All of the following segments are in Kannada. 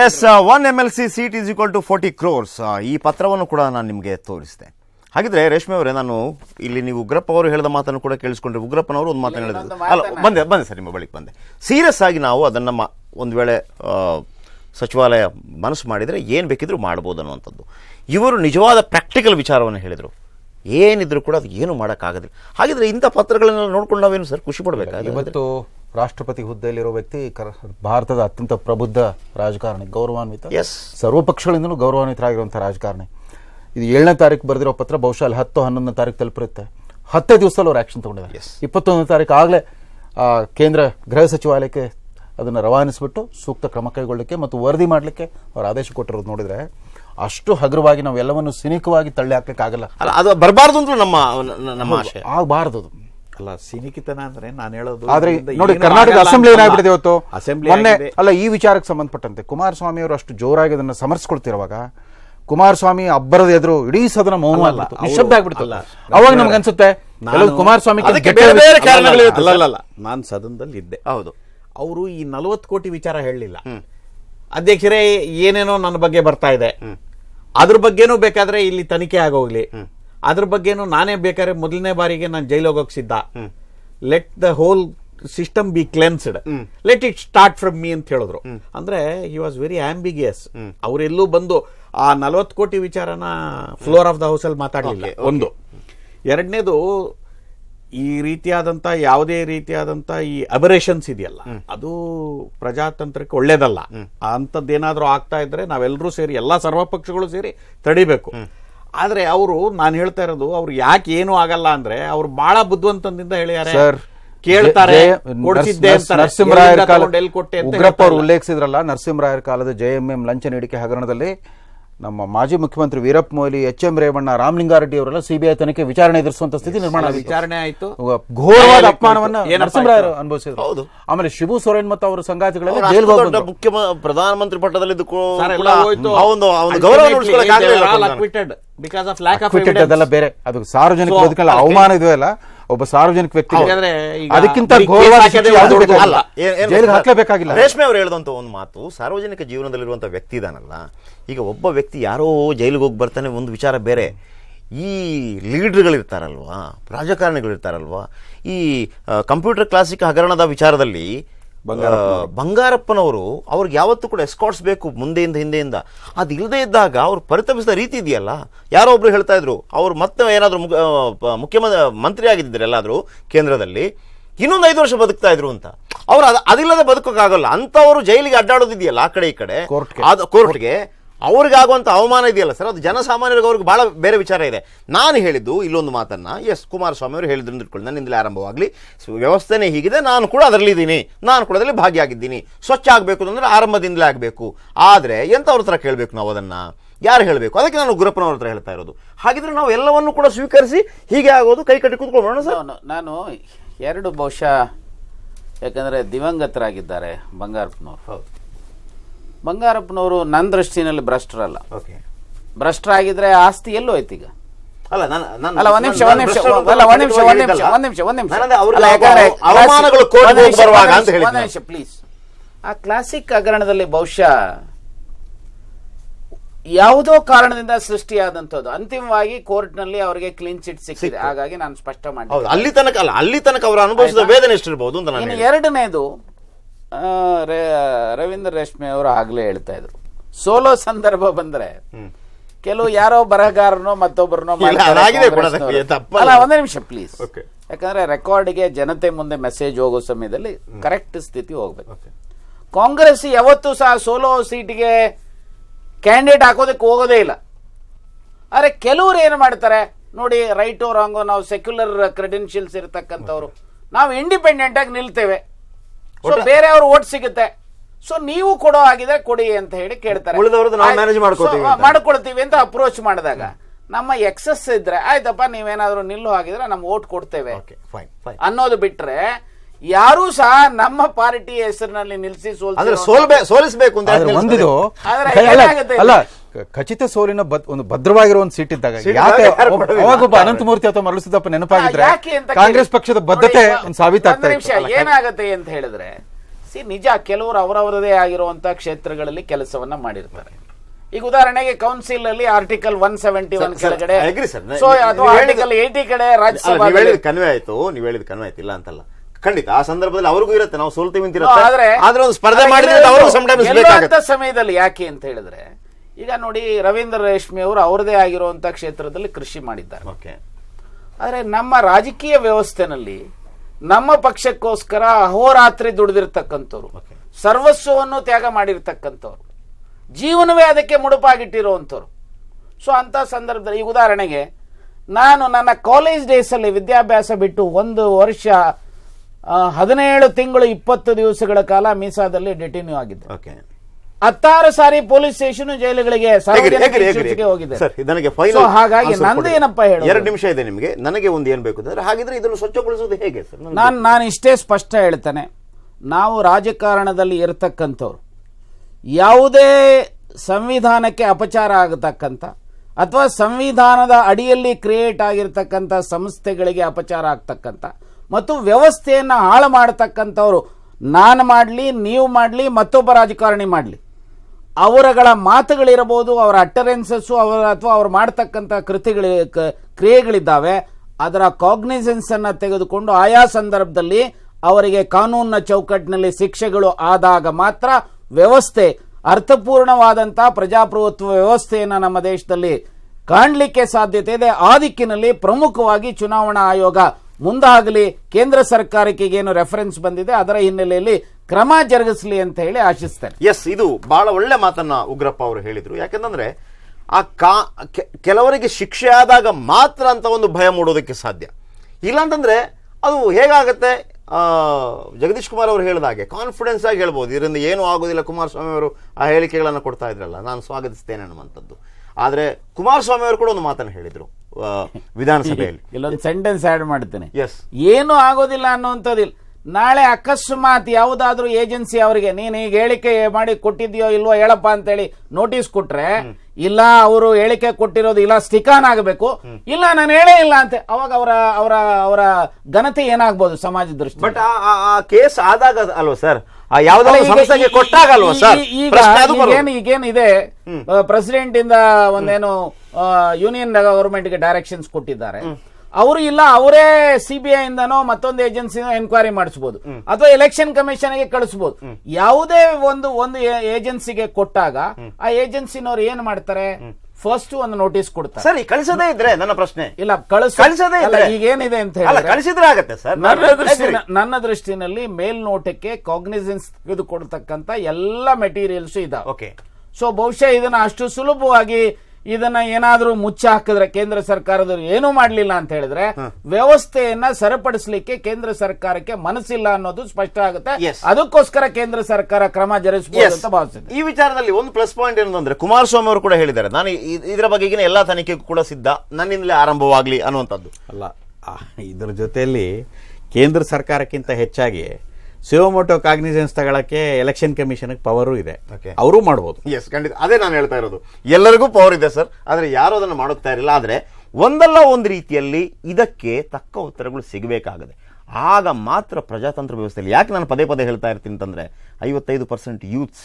S one M L C seat is equal to forty crores ಈ ಪತ್ರವನ್ನು ಕೂಡ ನಾನು ನಿಮಗೆ ತೋರಿಸಿದೆ. ಹಾಗಿದ್ರೆ ರೇಷ್ಮೆ ಅವರೇ ನಾನು ಇಲ್ಲಿ ನೀವು ಉಗ್ರಪ್ಪ ಅವರು ಹೇಳಿದ ಮಾತನ್ನು ಕೂಡ ಕೇಳಿಸ್ಕೊಂಡ್ರೆ ಉಗ್ರಪ್ಪನವರು ಒಂದು ಮಾತನ್ನು ಹೇಳಿದ್ರು. ಅಲ್ಲ ಬಂದೆ ಬಂದೆ ಸರ್ ನಿಮ್ಮ ಬಳಿಗೆ ಬಂದೆ. ಸೀರಿಯಸ್ ಆಗಿ ನಾವು ಅದನ್ನು ಮಾ ಒಂದು ವೇಳೆ ಸಚಿವಾಲಯ ಮನಸ್ಸು ಮಾಡಿದರೆ ಏನು ಬೇಕಿದ್ರೂ ಮಾಡ್ಬೋದು ಅನ್ನುವಂಥದ್ದು. ಇವರು ನಿಜವಾದ ಪ್ರಾಕ್ಟಿಕಲ್ ವಿಚಾರವನ್ನು ಹೇಳಿದರು. ಏನಿದ್ರು ಕೂಡ ಅದು ಏನು ಮಾಡೋಕ್ಕಾಗೋದಿಲ್ಲ. ಹಾಗಿದ್ರೆ ಇಂಥ ಪತ್ರಗಳನ್ನೆಲ್ಲ ನೋಡ್ಕೊಂಡು ನಾವೇನು ಸರ್ ಖುಷಿ ಪಡಬೇಕಾದ್ರೆ ಇವತ್ತು ರಾಷ್ಟ್ರಪತಿ ಹುದ್ದೆಯಲ್ಲಿರೋ ವ್ಯಕ್ತಿ ಕರ್- ಭಾರತದ ಅತ್ಯಂತ ಪ್ರಬುದ್ಧ ರಾಜಕಾರಣಿ ಗೌರವಾನ್ವಿತ. ಎಸ್ ಸರ್ವ ಪಕ್ಷಗಳಿಂದಲೂ ಗೌರವಾನ್ವಿತರಾಗಿರುವಂಥ ರಾಜಕಾರಣಿ. ಇದು ಏಳನೇ ತಾರೀಕು ಬರೆದಿರೋ ಪತ್ರ ಬಹುಶಃ ಅಲ್ಲಿ ಹತ್ತು ಹನ್ನೊಂದನೇ ತಾರೀಕು ತಲುಪಿರುತ್ತೆ ಹತ್ತೇ ದಿವಸದಲ್ಲಿ ಅವ್ರು ಆ್ಯಕ್ಷನ್ ತೊಗೊಂಡಿದ್ದಾರೆ. ಎಸ್ ಇಪ್ಪತ್ತೊಂದನೇ ತಾರೀಕು ಆಗಲೇ ಕೇಂದ್ರ ಗೃಹ ಸಚಿವಾಲಯಕ್ಕೆ ಅದನ್ನು ರವಾನಿಸಿಬಿಟ್ಟು ಸೂಕ್ತ ಕ್ರಮ ಕೈಗೊಳ್ಳಲಿಕ್ಕೆ ಮತ್ತು ವರದಿ ಮಾಡಲಿಕ್ಕೆ ಅವ್ರು ಆದೇಶ ಕೊಟ್ಟಿರೋದು ನೋಡಿದರೆ ಅಷ್ಟು ಹಗುರವಾಗಿ ನಾವು ಎಲ್ಲವನ್ನು ಸಿನಿಕವಾಗಿ ತಳ್ಳಿ ಹಾಕ್ಲಿಕ್ಕೆ ಆಗಲ್ಲ ಅಲ್ಲ ಅದು ಬರಬಾರ್ದು ಅಂತ ನಮ್ಮ ನಮ್ಮ ಆಶೆ. ಆಗಬಾರ್ದು ಅದು. ಅಲ್ಲ ಸಿನಿಕಿತನ ಅಂದ್ರೆ ನಾನು ಹೇಳೋದು ಆದ್ರೆ ನೋಡಿ ಕರ್ನಾಟಕ ಅಸೆಂಬ್ಲಿ. ಏನಾಗ್ಬಿಟ್ಟಿದೆ ಇವತ್ತು? ಅಸೆಂಬ್ಲಿ ಮೊನ್ನೆ ಅಲ್ಲ ಈ ವಿಚಾರಕ್ಕೆ ಸಂಬಂಧಪಟ್ಟಂತೆ ಕುಮಾರಸ್ವಾಮಿ ಅವರು ಅಷ್ಟು ಜೋರಾಗಿ ಅದನ್ನ ಸಮರ್ಸ್ಕೊಳ್ತಿರುವಾಗ ಕುಮಾರಸ್ವಾಮಿ ಅಬ್ಬರದ ಎದುರು ಇಡೀ ಸದನ ಮೌನ ಅಲ್ಲ, ಆಗ್ಬಿಡ್ತಲ್ಲ ಅವ್ರು- ನಿಶ್ಶಬ್ದ ಆಗ್ಬಿಡ್ತು. ಅಲ್ಲ. ಅವಾಗ ನಮ್ಗೆ ಅನ್ಸುತ್ತೆ ಕುಮಾರಸ್ವಾಮಿ. ನಾನು ಸದನದಲ್ಲಿ ಇದ್ದೆ. ಹೌದು. ಅವರು ಈ ನಲವತ್ತು ಕೋಟಿ ವಿಚಾರ ಹೇಳಲಿಲ್ಲ. ಅಧ್ಯಕ್ಷರೇ ಏನೇನೋ ನನ್ನ ಬಗ್ಗೆ ಬರ್ತಾ ಇದೆ. ಅದ್ರ ಬಗ್ಗೆನೂ ಬೇಕಾದ್ರೆ ಇಲ್ಲಿ ತನಿಖೆ ಆಗೋಗ್ಲಿ. ಅದ್ರ ಬಗ್ಗೆನೂ ನಾನೇ ಬೇಕಾದ್ರೆ ಮೊದಲನೇ ಬಾರಿಗೆ ನಾನು ಜೈಲ್ ಹೋಗೋಕೆ ಸಿದ್ಧ. Let the whole system be cleansed let it start from me ಅಂತ ಹೇಳಿದ್ರು. ಅಂದ್ರೆ ಹಿ ವಾಸ್ ವೆರಿ ಆಂಬಿಗಿಯಸ್ ಅವರೆಲ್ಲೂ ಬಂದು ಆ ನಲವತ್ತು ಕೋಟಿ ವಿಚಾರನ ಫ್ಲೋರ್ ಆಫ್ ದ ಹೌಸ್ ಅಲ್ಲಿ ಮಾತಾಡಲಿಲ್ಲ. ಒಂದು. ಎರಡನೇದು ಈ ರೀತಿಯಾದಂಥ ಯಾವುದೇ ರೀತಿಯಾದಂತ ಈ ಅಬರೇಷನ್ಸ್ ಇದೆಯಲ್ಲ ಅದು ಪ್ರಜಾತಂತ್ರಕ್ಕೆ ಒಳ್ಳೇದಲ್ಲ. ಅಂಥದ್ದೇನಾದರೂ ಆಗ್ತಾ ಇದ್ರೆ ನಾವೆಲ್ಲರೂ ಸೇರಿ ಎಲ್ಲಾ ಸರ್ವಪಕ್ಷಗಳು ಸೇರಿ ತಡಿಬೇಕು. ಆದ್ರೆ ಅವರು ನಾನು ಹೇಳ್ತಾ ಇರೋದು ಅವ್ರು ಯಾಕೆ ಏನೂ ಆಗಲ್ಲ ಅಂದ್ರೆ ಅವ್ರು ಬಹಳ ಬುದ್ಧಿವಂತದಿಂದ ಹೇಳಿದ್ದಾರೆ ಸರ್ ಕೇಳ್ತಾರೆ. ನರಸಿಂಹರಾಯರ ಕಾಲ ತಗೊಂಡು ಕೊಟ್ಟೆ ಅಂತ ಉಗ್ರಪ್ಪ ಅವರು. ಉಲ್ಲೇಖಿಸಿದ್ರಲ್ಲ ನರಸಿಂಹರಾಯರ ಕಾಲದ ಜೆ ಎಂ ಎಂ ಲಂಚ ನೀಡಿಕೆ ಹಗರಣದಲ್ಲಿ ನಮ್ಮ ಮಾಜಿ ಮುಖ್ಯಮಂತ್ರಿ ವೀರಪ್ಪ ಮೊಯ್ಲಿ ಎಚ್ ಎಂ ರೇವಣ್ಣ ರಾಮಲಿಂಗಾರೆಡ್ಡಿ ಅವರೆಲ್ಲ ಸಿಬಿಐ ತನಿಖೆ ವಿಚಾರಣೆ ಎದುರಿಸುವಂತ ಸ್ಥಿತಿ ನಿರ್ಮಾಣ ವಿಚಾರಣೆ ಆಯಿತು. ಘೋರವಾದ ಅಪಮಾನವನ್ನ ನರಸಿಂಹರಾಯರು? ಅನುಭವಿಸಿದ್ರು. ಹೌದು. ಆಮೇಲೆ ಶಿಬು ಸೊರೇನ್ ಮತ್ತು ಅವರ ಸಂಗಾತಿಗಳಲ್ಲಿ ಮುಖ್ಯಮಂತ್ರಿ ಜೈಲ್ಗೆ ಪ್ರಧಾನಮಂತ್ರಿ ಪಟ್ಟದಲ್ಲಿ ಸರ್, ಆಫ್ ಲ್ಯಾಕ್ ಆಫ್. ಅದೆಲ್ಲ ಬೇರೆ. ಅದು ಸಾರ್ವಜನಿಕ ಬದುಕಲ್ಲ ಅವಮಾನ ಇದೆಯಲ್ಲ ಒಬ್ಬ ಸಾರ್ವಜನಿಕ ವ್ಯಕ್ತಿ ಅದಕ್ಕಿಂತ ಜೈಲಿಗೆ ಹಾಕಲೇಬೇಕಾಗಿಲ್ಲ. ರೇಷ್ಮೆ ಅವರು ಹೇಳಿದಂತ ಒಂದು ಮಾತು ಸಾರ್ವಜನಿಕ ಜೀವನದಲ್ಲಿರುವಂತ ವ್ಯಕ್ತಿ ಇದಾನಲ್ಲ. ಈಗ ಒಬ್ಬ ವ್ಯಕ್ತಿ ಯಾರೋ ಜೈಲಿಗೆ ಹೋಗಿ ಬರ್ತಾನೆ ಒಂದು ವಿಚಾರ ಬೇರೆ. ಈ ಲೀಡರ್ಗಳಿರ್ತಾರಲ್ವಾ ರಾಜಕಾರಣಿಗಳಿರ್ತಾರಲ್ವಾ ಈ ಕಂಪ್ಯೂಟರ್ ಕ್ಲಾಸಿಕ್ ಹಗರಣದ ವಿಚಾರದಲ್ಲಿ ಬಂಗಾರಪ್ಪನವರು. ಅವ್ರಿಗೆ ಯಾವತ್ತೂ ಕೂಡ ಎಸ್ಕಾಟ್ಸ್ ಬೇಕು ಮುಂದೆಯಿಂದ ಹಿಂದೆಯಿಂದ. ಅದು ಇಲ್ಲದೆ ಇದ್ದಾಗ ಅವ್ರು ಪರಿತಪಿಸಿದ ರೀತಿ ಇದೆಯಲ್ಲ? ಯಾರೋ ಒಬ್ರು ಹೇಳ್ತಾ ಇದ್ರು ಅವ್ರು ಮತ್ತೆ ಏನಾದರೂ ಮುಖ್ಯಮಂತ್ರಿ ಮಂತ್ರಿ ಆಗಿದ್ದಿದ್ರೆ ಎಲ್ಲಾದರೂ ಕೇಂದ್ರದಲ್ಲಿ ಇನ್ನೊಂದು ಐದು ವರ್ಷ ಬದುಕ್ತಾ ಇದ್ರು ಅಂತ. ಅವ್ರು ಅದು ಅದಿಲ್ಲದೆ ಬದುಕೋಕ್ಕಾಗಲ್ಲ. ಅಂತವರು ಜೈಲಿಗೆ ಅಡ್ಡಾಡೋದಿದೆಯಲ್ಲ ಆ ಕಡೆ ಈ ಕಡೆ. ಅದು ಕೋರ್ಟ್ಗೆ ಅವ್ರಿಗೆ ಆಗುವಂತ ಅವಮಾನ ಇದೆಯಲ್ಲ ಸರ್? ಅದು ಜನಸಾಮಾನ್ಯರಿಗೆ ಅವ್ರಿಗೆ ಭಾಳ ಬೇರೆ ವಿಚಾರ ಇದೆ. ನಾನು ಹೇಳಿದ್ದು ಇಲ್ಲೊಂದು ಮಾತನ್ನು. ಎಸ್ ಕುಮಾರಸ್ವಾಮಿ ಅವರು ಹೇಳಿದ್ರು ಅಂತ ಇಟ್ಕೊಳ್ಳಿ ನನ್ನಿಂದಲೇ ಆರಂಭವಾಗಲಿ. ವ್ಯವಸ್ಥೆನೇ ಹೀಗಿದೆ. ನಾನು ಕೂಡ ಅದರಲ್ಲಿ ಇದ್ದೀನಿ. ನಾನು ಕೂಡ ಅದರಲ್ಲಿ ಭಾಗಿಯಾಗಿದ್ದೀನಿ. ಸ್ವಚ್ಛ ಆಗಬೇಕು ಅಂದ್ರೆ ಆರಂಭದಿಂದಲೇ ಆಗಬೇಕು. ಆದರೆ ಎಂಥವ್ರ ಹತ್ರ ಕೇಳಬೇಕು ನಾವು ಅದನ್ನು? ಯಾರು ಹೇಳಬೇಕು? ಅದಕ್ಕೆ ನಾನು ಗುರಪ್ಪನವ್ರ ಹತ್ರ ಹೇಳ್ತಾ ಇರೋದು. ಹಾಗಿದ್ರೆ ನಾವು ಎಲ್ಲವನ್ನೂ ಕೂಡ ಸ್ವೀಕರಿಸಿ ಹೀಗೆ ಆಗೋದು ಕೈ ಕಟ್ಟಿ ಕೂತ್ಕೊಳ್ಳೋಣ ಸರ್? ನಾನು- ಎರಡು ಬಹುಶಃ ಯಾಕಂದರೆ ದಿವಂಗತರಾಗಿದ್ದಾರೆ ಬಂಗಾರಪ್ಪನವರು. ಬಂಗಾರಪ್ಪನವರು ನನ್ನ ದೃಷ್ಟಿನಲ್ಲಿ ಭ್ರಷ್ಟರಲ್ಲ. ಓಕೆ ಭ್ರಷ್ಟರಾಗಿದ್ರೆ ಆಸ್ತಿ ಎಲ್ಲೋ ಐತಿ ಈಗ. ಅಲ್ಲ ನಾನು ಅಲ್ಲ ಒಂದ್ ನಿಮಿಷ ಒಂದ್ ನಿಮಿಷ ಅಲ್ಲ ಒಂದ್ ನಿಮಿಷ ಒಂದ್ ನಿಮಿಷ. ಒಂದ್ ನಿಮಿಷ ಒಂದ್ ನಿಮಿಷ. ಅಲ್ಲ, ಯಾಕಂದ್ರೆ ಅವಮಾನಗಳು classic- ಹೋಗಿ ಬರುವಾಗ ಅಂತ ನಿಮಿಷ, ಹೇಳಿದ್ದು ಒಂದ್ ನಿಮಿಷ ಪ್ಲೀಸ್ ಆ ಕ್ಲಾಸಿಕ್ ಹಗರಣದಲ್ಲಿ ಬಹುಶಃ ಯಾವುದೋ ಕಾರಣದಿಂದ ಸೃಷ್ಟಿಯಾದಂಥದ್ದು. ಅಂತಿಮವಾಗಿ ಕೋರ್ಟ್ನಲ್ಲಿ ಅವರಿಗೆ ಕ್ಲೀನ್ ಚಿಟ್ ಸಿಕ್ಕಿದೆ. ಹಾಗಾಗಿ ನಾನು ಸ್ಪಷ್ಟ ಮಾಡಿ ಅಲ್ಲಿ ತನಕ ಅಲ್ಲ ಅಲ್ಲಿ ತನಕ ಅವರು ಅನುಭವಿಸಿದ ವೇದನೆ ಇನ್ನು ಎರಡನೇದು ರೇ- ರವೀಂದ್ರ ರೇಷ್ಮೆ ಅವರು ಆಗ್ಲೇ ಹೇಳ್ತಾ ಇದ್ರು. ಸೋಲೋ ಸಂದರ್ಭ ಬಂದ್ರೆ ಕೆಲವು ಯಾರೋ ಬರಹಗಾರನೋ ಮತ್ತೊಬ್ಬರನೋ. ಅಲ್ಲ ಒಂದೇ ನಿಮಿಷ ಪ್ಲೀಸ್. ಯಾಕಂದ್ರೆ ರೆಕಾರ್ಡ್ಗೆ ಜನತೆ ಮುಂದೆ ಮೆಸೇಜ್ ಹೋಗೋ ಸಮಯದಲ್ಲಿ ಕರೆಕ್ಟ್ ಸ್ಥಿತಿ ಹೋಗ್ಬೇಕು. ಕಾಂಗ್ರೆಸ್ ಯಾವತ್ತೂ ಸಹ ಸೋಲೋ ಸೀಟ್ಗೆ ಕ್ಯಾಂಡಿಡೇಟ್ ಹಾಕೋದಕ್ಕೆ ಹೋಗೋದೇ ಇಲ್ಲ. ಆದ್ರೆ ಕೆಲವರು ಏನು ಮಾಡ್ತಾರೆ? ನೋಡಿ ರೈಟ್ ರಾಂಗೋ ನಾವು ಸೆಕ್ಯುಲರ್ ಕ್ರೆಡೆನ್ಶಿಯಲ್ಸ್ ಇರತಕ್ಕಂಥವ್ರು. ನಾವು ಇಂಡಿಪೆಂಡೆಂಟ್ ಆಗಿ ನಿಲ್ತೇವೆ. ಸೊ ಬೇರೆಯವ್ರು ಓಟ್ ಸಿಗುತ್ತೆ. ಸೊ ನೀವು ಕೊಡೋ ಆಗಿದ್ರೆ ಕೊಡಿ ಅಂತ ಹೇಳಿ ಕೇಳ್ತಾರೆ. ಮಾಡ್ಕೊತೀವಿ ಮಾಡ್ಕೊಳ್ತೀವಿ ಅಂತ ಅಪ್ರೋಚ್ ಮಾಡಿದಾಗ ನಮ್ಮ ಎಕ್ಸಸ್ ಇದ್ರೆ ಆಯ್ತಪ್ಪ ನೀವೇನಾದ್ರೂ ನಿಲ್ಲು ಹಾಗಿದ್ರೆ ನಮ್ಗೆ ಓಟ್ ಕೊಡ್ತೇವೆ. ಅನ್ನೋದು ಬಿಟ್ರೆ ಯಾರು ಸಹ ನಮ್ಮ ಪಾರ್ಟಿ ಹೆಸರಿನಲ್ಲಿ ನಿಲ್ಸಿ ಸೋಲಿಸಬೇಕು ಖಚಿತ ಸೋಲಿನ ಬದ್- ಒಂದು ಭದ್ರವಾಗಿರೋ ಒಂದು ಸೀಟ್ ಇದ್ದಾಗ ಯಾಕೆ ಅವಾಗೊಬ್ಬ? ಅನಂತಮೂರ್ತಿ ಅಥವಾ ಮರಳುಸಿದ್ದಪ್ಪ ನೆನಪಾಗಿದ್ರೆ ಕಾಂಗ್ರೆಸ್ ಪಕ್ಷದ ಬದ್ಧತೆ ಒಂದು ಸಾಬೀತಾಗ್ತದೆ ಏನಾಗುತ್ತೆ ಅಂತ ಹೇಳಿದ್ರೆ ಸಿ ನಿಜ ಕೆಲವರು ಅವರವರದೇ ಆಗಿರುವಂತ ಕ್ಷೇತ್ರಗಳಲ್ಲಿ ಕೆಲಸವನ್ನ ಮಾಡಿರ್ತಾರೆ. ಈಗ ಉದಾಹರಣೆಗೆ ಕೌನ್ಸಿಲ್ ಅಲ್ಲಿ article one seventy one sir, ಕೆಳಗಡೆ ಸೊ ಅಥವಾ ಆರ್ಟಿಕಲ್ ಏಯ್ಟಿ ಕಡೆ ರಾಜ್ಯಸಭಾ ನೀವು ಹೇಳಿದ ಕನ್ವೆ ಆಯ್ತು ನೀವು ಹೇಳಿದ ಕನ್ವೆ ಆಯ್ತು ಇಲ್ಲ ಅಂತಲ್ಲ. ಖಂಡಿತ ಆ ಸಂದರ್ಭದಲ್ಲಿ ಅವ್ರಿಗೂ ಇರುತ್ತೆ ನಾವು ಸೋಲ್ತೀವಿ ಅಂತ ಇರುತ್ತೆ. ಆದ್ರೆ ಆದ್ರೆ ಒಂದು ಸ್ಪರ್ಧೆ ಮಾಡಿದ್ರೆ ಸಮಯದಲ್ಲಿ ಯಾಕೆ ಅಂತ ಹೇಳಿದ್ರೆ ಈಗ ನೋಡಿ ರವೀಂದ್ರ ರೇಷ್ಮೆ ಅವರು ಅವರದೇ ಆಗಿರುವಂತ ಕ್ಷೇತ್ರದಲ್ಲಿ ಕೃಷಿ ಮಾಡಿದ್ದಾರೆ. ಓಕೆ. ಆದರೆ ನಮ್ಮ ರಾಜಕೀಯ ವ್ಯವಸ್ಥೆನಲ್ಲಿ ನಮ್ಮ ಪಕ್ಷಕ್ಕೋಸ್ಕರ ಅಹೋರಾತ್ರಿ ದುಡಿದಿರ್ತಕ್ಕಂಥವ್ರು. ಸರ್ವಸ್ವವನ್ನು ತ್ಯಾಗ ಮಾಡಿರ್ತಕ್ಕಂಥವ್ರು ಜೀವನವೇ ಅದಕ್ಕೆ ಮುಡುಪಾಗಿಟ್ಟಿರುವಂಥವ್ರು. ಸೊ ಅಂಥ ಸಂದರ್ಭದಲ್ಲಿ ಈ ಉದಾಹರಣೆಗೆ ನಾನು ನನ್ನ ಕಾಲೇಜ್ ಡೇಸಲ್ಲಿ ವಿದ್ಯಾಭ್ಯಾಸ ಬಿಟ್ಟು ಒಂದು ವರ್ಷ ಹದಿನೇಳು ತಿಂಗಳು ಇಪ್ಪತ್ತು ದಿವಸಗಳ ಕಾಲ ಮೀಸಾದಲ್ಲಿ ಡಿಟಿನ್ಯೂ ಆಗಿದ್ದೆ. ಓಕೆ. ಹತ್ತಾರು ಸಾರಿ ಪೊಲೀಸ್ ಸ್ಟೇಷನ್ ಜೈಲುಗಳಿಗೆ ಹೋಗಿದೆ. ನನಗೆ ಹಾಗಾಗಿ ನಂದು ಏನಪ್ಪ ಹೇಳಿ ಎರಡು ನಿಮಿಷ ಇದೆ ನಿಮಗೆ. ನನಗೆ ಒಂದು ಏನ್ ಬೇಕು ಅಂದ್ರೆ ಹಾಗಿದ್ರೆ ಇದನ್ನು ಸ್ವಚ್ಛಗೊಳಿಸೋದು ಹೇಗೆ ನಾನು ನಾನು ಇಷ್ಟೇ ಸ್ಪಷ್ಟ ಹೇಳ್ತೇನೆ. ನಾವು ರಾಜಕಾರಣದಲ್ಲಿ ಇರತಕ್ಕಂಥವ್ರು ಯಾವುದೇ ಸಂವಿಧಾನಕ್ಕೆ ಅಪಚಾರ ಆಗತಕ್ಕಂಥ ಅಥವಾ ಸಂವಿಧಾನದ ಅಡಿಯಲ್ಲಿ ಕ್ರಿಯೇಟ್ ಆಗಿರ್ತಕ್ಕಂಥ ಸಂಸ್ಥೆಗಳಿಗೆ ಅಪಚಾರ ಆಗ್ತಕ್ಕಂಥ ಮತ್ತು ವ್ಯವಸ್ಥೆಯನ್ನು ಹಾಳು ಮಾಡತಕ್ಕಂಥವ್ರು ನಾನು ಮಾಡಲಿ ನೀವು ಮಾಡಲಿ ಮತ್ತೊಬ್ಬ ರಾಜಕಾರಣಿ ಮಾಡಲಿ. ಅವರಗಳ ಮಾತುಗಳಿರಬಹುದು, ಅವರ ಅಟರೆನ್ಸಸ್ಸು ಅವರ ಅಥವಾ ಅವ್ರು ಮಾಡ್ತಕ್ಕಂಥ ಕೃತಿಗಳು ಕ್ರಿಯೆಗಳಿದ್ದಾವೆ. ಅದರ ಕಾಗ್ನಿಸೆನ್ಸ್ ಅನ್ನ ತೆಗೆದುಕೊಂಡು ಆಯಾ ಸಂದರ್ಭದಲ್ಲಿ ಅವರಿಗೆ ಕಾನೂನಿನ ಚೌಕಟ್ಟಿನಲ್ಲಿ ಶಿಕ್ಷೆಗಳು ಆದಾಗ ಮಾತ್ರ ವ್ಯವಸ್ಥೆ, ಅರ್ಥಪೂರ್ಣವಾದಂಥ ಪ್ರಜಾಪ್ರಭುತ್ವ ವ್ಯವಸ್ಥೆಯನ್ನು ನಮ್ಮ ದೇಶದಲ್ಲಿ ಕಾಣಲಿಕ್ಕೆ ಸಾಧ್ಯತೆ ಇದೆ. ಆ ದಿಕ್ಕಿನಲ್ಲಿ ಪ್ರಮುಖವಾಗಿ ಚುನಾವಣಾ ಆಯೋಗ ಮುಂದಾಗಲಿ, ಕೇಂದ್ರ ಸರ್ಕಾರಕ್ಕೆ ಏನು ರೆಫರೆನ್ಸ್ ಬಂದಿದೆ, ಅದರ ಹಿನ್ನೆಲೆಯಲ್ಲಿ ಕ್ರಮ ಜರುಗಿಸಲಿ ಅಂತ ಹೇಳಿ ಆಶಿಸ್ತಾರೆ ಎಸ್ ಇದು ಬಹಳ ಒಳ್ಳೆ ಮಾತನ್ನ ಉಗ್ರಪ್ಪ ಅವರು ಹೇಳಿದ್ರು. ಯಾಕಂತಂದ್ರೆ ಆ ಕಾ ಕೆಲವರಿಗೆ ಶಿಕ್ಷೆ ಆದಾಗ ಮಾತ್ರ ಅಂತ ಒಂದು ಭಯ ಮೂಡೋದಕ್ಕೆ ಸಾಧ್ಯ. ಇಲ್ಲಾಂತಂದ್ರೆ ಅದು ಹೇಗಾಗತ್ತೆ? ಜಗದೀಶ್ ಕುಮಾರ್ ಅವರು ಹೇಳಿದ ಹಾಗೆ ಕಾನ್ಫಿಡೆನ್ಸ್ ಆಗಿ ಹೇಳ್ಬೋದು. ಇದರಿಂದ ಏನೂ ಆಗೋದಿಲ್ಲ. ಕುಮಾರಸ್ವಾಮಿ ಅವರು ಆ ಹೇಳಿಕೆಗಳನ್ನು ಕೊಡ್ತಾ ಇದ್ರಲ್ಲ ನಾನು ಸ್ವಾಗತಿಸ್ತೇನೆ ಅನ್ನುವಂಥದ್ದು. ಆದರೆ ಕುಮಾರಸ್ವಾಮಿ ಅವರು ಕೂಡ ಒಂದು ಮಾತನ್ನು ಹೇಳಿದರು ವಿಧಾನಸಭೆಯಲ್ಲಿ. ಇಲ್ಲೊಂದು ಸೆಂಟೆನ್ಸ್ ಆ್ಯಡ್ ಮಾಡ್ತೇನೆ. ಎಸ್ ಏನೂ ಆಗೋದಿಲ್ಲ ಅನ್ನುವಂಥದ್ದಿಲ್ಲ. ನಾಳೆ ಅಕಸ್ಮಾತ್ ಯಾವುದಾದ್ರೂ ಏಜೆನ್ಸಿ ಅವರಿಗೆ ನೀನು ಈಗ ಹೇಳಿಕೆ ಮಾಡಿ ಕೊಟ್ಟಿದ್ಯೋ ಇಲ್ವೋ ಹೇಳಪ್ಪ ಅಂತೇಳಿ ನೋಟಿಸ್ ಕೊಟ್ರೆ ಇಲ್ಲ ಅವರು ಹೇಳಿಕೆ ಕೊಟ್ಟಿರೋದು ಇಲ್ಲ ಸ್ಟಿಕಾನ್ ಆಗಬೇಕು. ಇಲ್ಲ ನಾನು ಹೇಳೇ ಇಲ್ಲ ಅಂತ. ಅವಾಗ ಅವರ ಅವರ ಅವರ ಘನತೆ ಏನಾಗ್ಬೋದು ಸಮಾಜ ದೃಷ್ಟಿ ಬಟ್ ಆ ಕೇಸ್ ಆದಾಗ ಅಲ್ವಾ ಸರ್ ಕೊಟ್ಟಾಗ ಅಲ್ವಾ ಸರ್. ಈಗೇನು ಈಗೇನಿದೆ ಪ್ರೆಸಿಡೆಂಟ್ ಇಂದ ಒಂದೇನು ಯೂನಿಯನ್ ಗವರ್ಮೆಂಟ್ಗೆ ಡೈರೆಕ್ಷನ್ಸ್ ಕೊಟ್ಟಿದ್ದಾರೆ. ಅವರು ಇಲ್ಲ ಅವರೇ ಸಿಬಿಐ ಇಂದನೋ ಮತ್ತೊಂದು ಏಜೆನ್ಸಿನೋ ಎನ್ಕ್ವೈರಿ ಮಾಡಿಸಬಹುದು ಅಥವಾ ಎಲೆಕ್ಷನ್ ಕಮಿಷನ್ಗೆ ಕಳಿಸಬಹುದು ಯಾವುದೇ ಒಂದು ಒಂದು ಏಜೆನ್ಸಿಗೆ ಕೊಟ್ಟಾಗ ಆ ಏಜೆನ್ಸಿನವ್ರು ಏನ್ ಮಾಡ್ತಾರೆ? ಫಸ್ಟ್ ಒಂದು ನೋಟಿಸ್ ಕೊಡ್ತಾರೆ. ಸರಿ ಕಳಿಸದೇ ಇದ್ರೆ ನನ್ನ ಪ್ರಶ್ನೆ. ಇಲ್ಲ ಕಳಿಸ ಕಳಿಸದೇ ಇಲ್ಲ ಈಗ ಏನಿದೆ ಅಂತ ಹೇಳಿ ಕಳಿಸಿದ್ರೆ ಆಗತ್ತೆ ಸರ್. ನನ್ನ ದೃಷ್ಟಿನ ನನ್ನ ದೃಷ್ಟಿನಲ್ಲಿ ಮೇಲ್ನೋಟಕ್ಕೆ ಕಾಗ್ನಿಸೆನ್ಸ್ ತೆಗೆದುಕೊಡ್ತಕ್ಕಂತ ಎಲ್ಲ ಮೆಟೀರಿಯಲ್ಸ್ ಇದಾವೆ. ಓಕೆ ಸೊ ಬಹುಶಃ ಇದನ್ನ ಅಷ್ಟು ಸುಲಭವಾಗಿ ಇದನ್ನ ಏನಾದರೂ ಮುಚ್ಚ ಹಾಕಿದ್ರೆ ಕೇಂದ್ರ ಸರ್ಕಾರದವರು ಏನೂ ಮಾಡಲಿಲ್ಲ ಅಂತ ಹೇಳಿದ್ರೆ ವ್ಯವಸ್ಥೆಯನ್ನ ಸರಿಪಡಿಸಲಿಕ್ಕೆ ಕೇಂದ್ರ ಸರ್ಕಾರಕ್ಕೆ ಮನಸ್ಸಿಲ್ಲ ಅನ್ನೋದು ಸ್ಪಷ್ಟ ಆಗುತ್ತೆ. ಅದಕ್ಕೋಸ್ಕರ ಕೇಂದ್ರ ಸರ್ಕಾರ ಕ್ರಮ ಜರುಗಿಸಬಹುದು ಅಂತ ಭಾವಿಸುತ್ತೆ. ಈ ವಿಚಾರದಲ್ಲಿ ಒಂದು ಪ್ಲಸ್ ಪಾಯಿಂಟ್ ಏನಂದ್ರೆ ಕುಮಾರಸ್ವಾಮಿ ಅವರು ಕೂಡ ಹೇಳಿದ್ದಾರೆ. ನಾನು ಇದರ ಬಗೆಗಿನ ಎಲ್ಲಾ ತನಿಖೆಗೂ ಕೂಡ ಸಿದ್ಧ. ನನ್ನಿಂದಲೇ ಆರಂಭವಾಗಲಿ ಅನ್ನುವಂಥದ್ದು. ಅಲ್ಲ ಇದ್ರ ಜೊತೆಯಲ್ಲಿ ಕೇಂದ್ರ ಸರ್ಕಾರಕ್ಕಿಂತ ಹೆಚ್ಚಾಗಿ ಸಿವಮೋಟೋ ಕಾಗ್ನಿಸೆನ್ಸ್ ತಗೊಳಕ್ಕೆ ಎಲೆಕ್ಷನ್ ಕಮಿಷನ್ ಪವರು ಇದೆ. ಅವರು ಮಾಡ್ಬೋದು. ಎಸ್ ಖಂಡಿತ. ಅದೇ ನಾನು ಹೇಳ್ತಾ ಇರೋದು. ಎಲ್ಲರಿಗೂ ಪವರ್ ಇದೆ ಸರ್ ಆದ್ರೆ ಯಾರು ಅದನ್ನು ಮಾಡುತ್ತಾ ಇರಲಿಲ್ಲ. ಆದ್ರೆ ಒಂದಲ್ಲ ಒಂದು ರೀತಿಯಲ್ಲಿ ಇದಕ್ಕೆ ತಕ್ಕ ಉತ್ತರಗಳು ಸಿಗಬೇಕಾಗದೆ. ಆಗ ಮಾತ್ರ ಪ್ರಜಾತಂತ್ರ ವ್ಯವಸ್ಥೆಯಲ್ಲಿ ಯಾಕೆ ನಾನು ಪದೇ ಪದೇ ಹೇಳ್ತಾ ಇರ್ತೀನಿ ಅಂತಂದ್ರೆ ಐವತ್ತೈದು ಪರ್ಸೆಂಟ್ ಯೂತ್ಸ್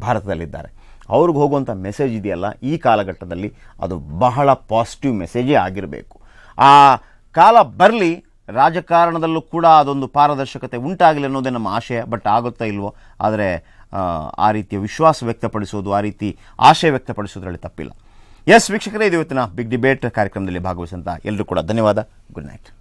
ಭಾರತದಲ್ಲಿದ್ದಾರೆ. ಅವ್ರಿಗೆ ಹೋಗುವಂಥ ಮೆಸೇಜ್ ಇದೆಯಲ್ಲ ಈ ಕಾಲಘಟ್ಟದಲ್ಲಿ ಅದು ಬಹಳ ಪಾಸಿಟಿವ್ ಮೆಸೇಜೇ ಆಗಿರಬೇಕು. ಆ ಕಾಲ ಬರಲಿ ರಾಜಕಾರಣದಲ್ಲೂ ಕೂಡ ಅದೊಂದು ಪಾರದರ್ಶಕತೆ ಉಂಟಾಗಲಿ ಅನ್ನೋದೇ ನಮ್ಮ ಆಶಯ ಬಟ್ ಆಗುತ್ತಾ ಇಲ್ವೋ? ಆದರೆ ಆ, ರೀತಿಯ ವಿಶ್ವಾಸ ವ್ಯಕ್ತಪಡಿಸೋದು ಆ ರೀತಿ ಆಶಯ ವ್ಯಕ್ತಪಡಿಸೋದ್ರಲ್ಲಿ ತಪ್ಪಿಲ್ಲ. ಎಸ್ ವೀಕ್ಷಕರೇ ಇದು ಇವತ್ತಿನ ಬಿಗ್ ಡಿಬೇಟ್ ಕಾರ್ಯಕ್ರಮದಲ್ಲಿ ಭಾಗವಹಿಸಿದಂಥ ಎಲ್ಲರೂ ಕೂಡ ಧನ್ಯವಾದ. Good night